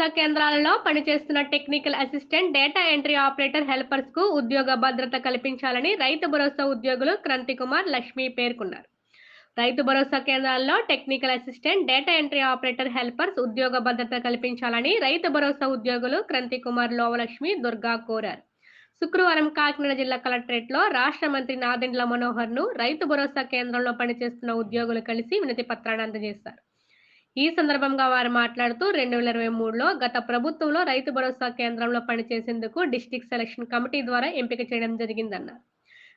భరోసా కేంద్రాలలో పనిచేస్తున్న technical assistant data entry operator హెల్పర్స్కు ఉద్యోగ భద్రత కల్పించాలని రైతు భరోసా ఉద్యోగులు క్రాంతి కుమార్ లక్ష్మి పేర్కొన్నారు. రైతు భరోసా కేంద్రాల్లో technical assistant data entry operator helpers ఉద్యోగ భద్రత కల్పించాలని రైతు భరోసా ఉద్యోగులు క్రాంతి కుమార్ లోవలక్ష్మి దుర్గా కోరారు. శుక్రవారం కాకినాడ జిల్లా కలెక్టరేట్లో రాష్ట్ర మంత్రి నాదెండ్ల మనోహర్ను రైతు భరోసా కేంద్రంలో పనిచేస్తున్న ఉద్యోగులు కలిసి వినతి పత్రాన్ని అందజేశారు. ఈ సందర్భంగా వారు మాట్లాడుతూ రెండు వేల ఇరవై మూడులో గత ప్రభుత్వంలో రైతు భరోసా కేంద్రంలో పనిచేసేందుకు డిస్టిక్ సెలక్షన్ కమిటీ ద్వారా ఎంపిక చేయడం జరిగిందన్నారు.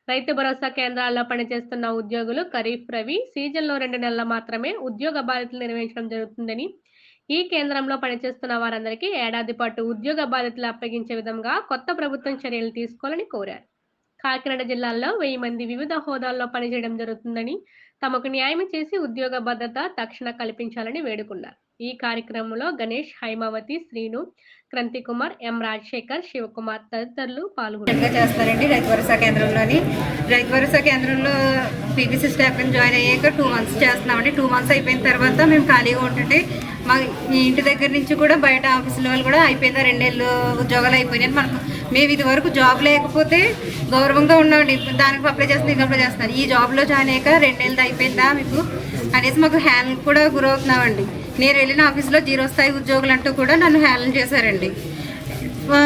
రైతు భరోసా కేంద్రాల్లో పనిచేస్తున్న ఉద్యోగులు ఖరీఫ్ రవి సీజన్లో రెండు నెలలు మాత్రమే ఉద్యోగ బాధ్యతలు నిర్వహించడం జరుగుతుందని ఈ కేంద్రంలో పనిచేస్తున్న వారందరికీ ఏడాది పాటు ఉద్యోగ బాధ్యతలు అప్పగించే విధంగా కొత్త ప్రభుత్వం చర్యలు తీసుకోవాలని కోరారు. కాకినాడ జిల్లాలో వెయ్యి మంది వివిధ హోదాల్లో పనిచేయడం జరుగుతుందని తమకు న్యాయం చేసి ఉద్యోగ భద్రత తక్షణ కల్పించాలని వేడుకున్నారు. ఈ కార్యక్రమంలో గణేష్ హైమావతి శ్రీను క్రంతి కుమార్ ఎం రాజశేఖర్ శివకుమార్ తదితరులు పాల్గొన్నారు. చేస్తారండి రైతు భరోసా కేంద్రంలోని. రైతు భరోసా కేంద్రంలో పీపీసీ స్టాఫ్ జాయిన్ అయ్యాక టూ మంత్స్ చేస్తున్నామండి. టూ మంత్స్ అయిపోయిన తర్వాత మేము ఖాళీగా ఉంటుంటే మా ఇంటి దగ్గర నుంచి కూడా బయట ఆఫీసుల వాళ్ళు కూడా అయిపోయిందా? రెండేళ్ళు ఉద్యోగాలు అయిపోయినాయి మనకు. మేము ఇది వరకు జాబ్ లేకపోతే గౌరవంగా ఉన్నామండి. దానికి అప్లై చేస్తుంది ఇంకా అప్లై చేస్తున్నారు. ఈ జాబ్లో జాయిన్ అయ్యాక రెండేళ్ళు అయిపోయిందా మీకు? అనేసి మాకు హ్యాండ్ కూడా గురవుతున్నామండి. నేను వెళ్ళిన ఆఫీస్లో జీరో స్థాయి ఉద్యోగులు అంటూ కూడా నన్ను హ్యాండిల్ చేశారండి.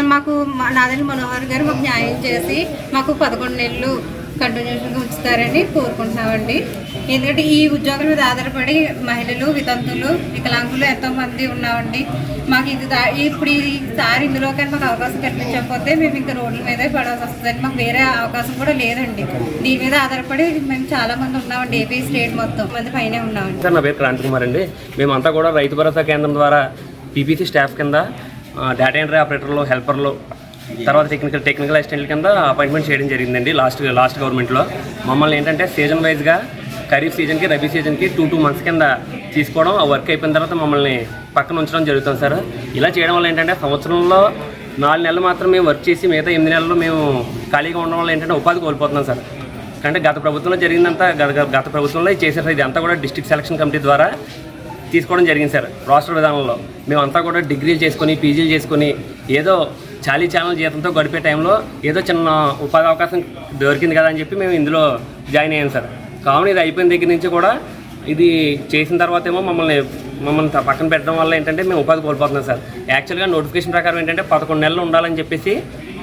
మాకు మా- మనోహర్ గారు మాకు న్యాయం చేసి మాకు పదకొండు నెలలు కంటిన్యూషన్గా ఉంచుతారని కోరుకుంటున్నామండి. ఎందుకంటే ఈ ఉద్యోగం మీద ఆధారపడి మహిళలు వితంతులు వికలాంగులు ఎంతోమంది ఉన్నామండి. మాకు ఇది దా- ఇప్పుడు ఈసారి ఇందులో కానీ మాకు అవకాశం కల్పించకపోతే మేము ఇంకా రోడ్ల మీదే పడాల్సి వస్తుందండి మాకు వేరే అవకాశం కూడా లేదండి. దీని మీద ఆధారపడి మేము చాలా మంది ఉన్నామండి ఏపీ స్టేట్ మొత్తం మంది పైనే ఉన్నామండి. సార్ నా పేరు క్రాంతి కుమార్ అండి. మేమంతా కూడా రైతు భరోసా కేంద్రం ద్వారా పీపీసీ స్టాఫ్ కింద డేటా ఎంట్రీ ఆపరేటర్లు హెల్పర్లు తర్వాత టెక్నికల్ టెక్నికల్ అసిస్టెంట్ల కింద అపాయింట్మెంట్ చేయడం జరిగిందండి. లాస్ట్ లాస్ట్ గవర్నమెంట్లో మమ్మల్ని ఏంటంటే సీజన్ వైజ్గా ఖరీఫ్ సీజన్కి రబీ సీజన్కి టూ టూ మంత్స్ కింద తీసుకోవడం ఆ వర్క్ అయిపోయిన తర్వాత మమ్మల్ని పక్కన ఉంచడం జరుగుతుంది సార్. ఇలా చేయడం వల్ల ఏంటంటే సంవత్సరంలో నాలుగు నెలలు మాత్రం మేము వర్క్ చేసి మిగతా ఎనిమిది నెలలు మేము ఖాళీగా ఉండడం వల్ల ఏంటంటే ఉపాధి కోల్పోతున్నాం సార్. అంటే గత ప్రభుత్వంలో జరిగిందంతా గత గత- ప్రభుత్వంలో ఇది చేశారు. ఇది అంతా కూడా డిస్ట్రిక్ట్ సెలక్షన్ కమిటీ ద్వారా తీసుకోవడం జరిగింది సార్. రాష్ట్ర విధానంలో. మేమంతా కూడా డిగ్రీలు చేసుకొని పీజీలు చేసుకొని ఏదో చాలీ ఛానల్ జీతంతో గడిపే టైంలో ఏదో చిన్న ఉపాధి అవకాశం దొరికింది కదా అని చెప్పి మేము ఇందులో జాయిన్ అయ్యాం సార్. కావున ఇది అయిపోయిన దగ్గర నుంచి కూడా ఇది చేసిన తర్వాత ఏమో మమ్మల్ని మమ్మల్ని పక్కన పెట్టడం వల్ల ఏంటంటే మేము ఉపాధి కోల్పోతున్నాం సార్. యాక్చువల్గా నోటిఫికేషన్ ప్రకారం ఏంటంటే పదకొండు నెలలు ఉండాలని చెప్పేసి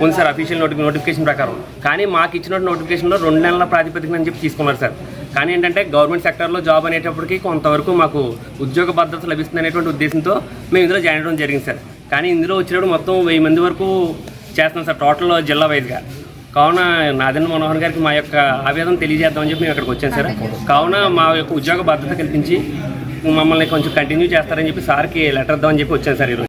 ఉంది సార్ అఫీషియల్ నోటి నోటిఫికేషన్ ప్రకారం. కానీ మాకు ఇచ్చిన నోటిఫికేషన్లో రెండు నెలల ప్రాతిపదికన అని చెప్పి తీసుకున్నారు సార్. కానీ ఏంటంటే గవర్నమెంట్ సెక్టర్లో జాబ్ అనేటప్పటికి కొంతవరకు మాకు ఉద్యోగ భద్రత లభిస్తుంది అనేటువంటి ఉద్దేశంతో మేము ఇందులో జాయిన్ అవ్వడం జరిగింది సార్. కానీ ఇందులో వచ్చినప్పుడు మొత్తం వెయ్యి మంది వరకు చేస్తున్నాం సార్ టోటల్ జిల్లా వైజ్గా. కావున నాదన్న మనోహర్ గారికి మా యొక్క ఆవేదన తెలియజేద్దామని చెప్పి మేము ఇక్కడికి వచ్చాం సార్. కావున మా యొక్క ఉద్యోగ భద్రత కల్పించి మమ్మల్ని కొంచెం కంటిన్యూ చేస్తారని చెప్పి సార్కి లెటర్ ఇద్దామని చెప్పి వచ్చాను సార్ ఈరోజు.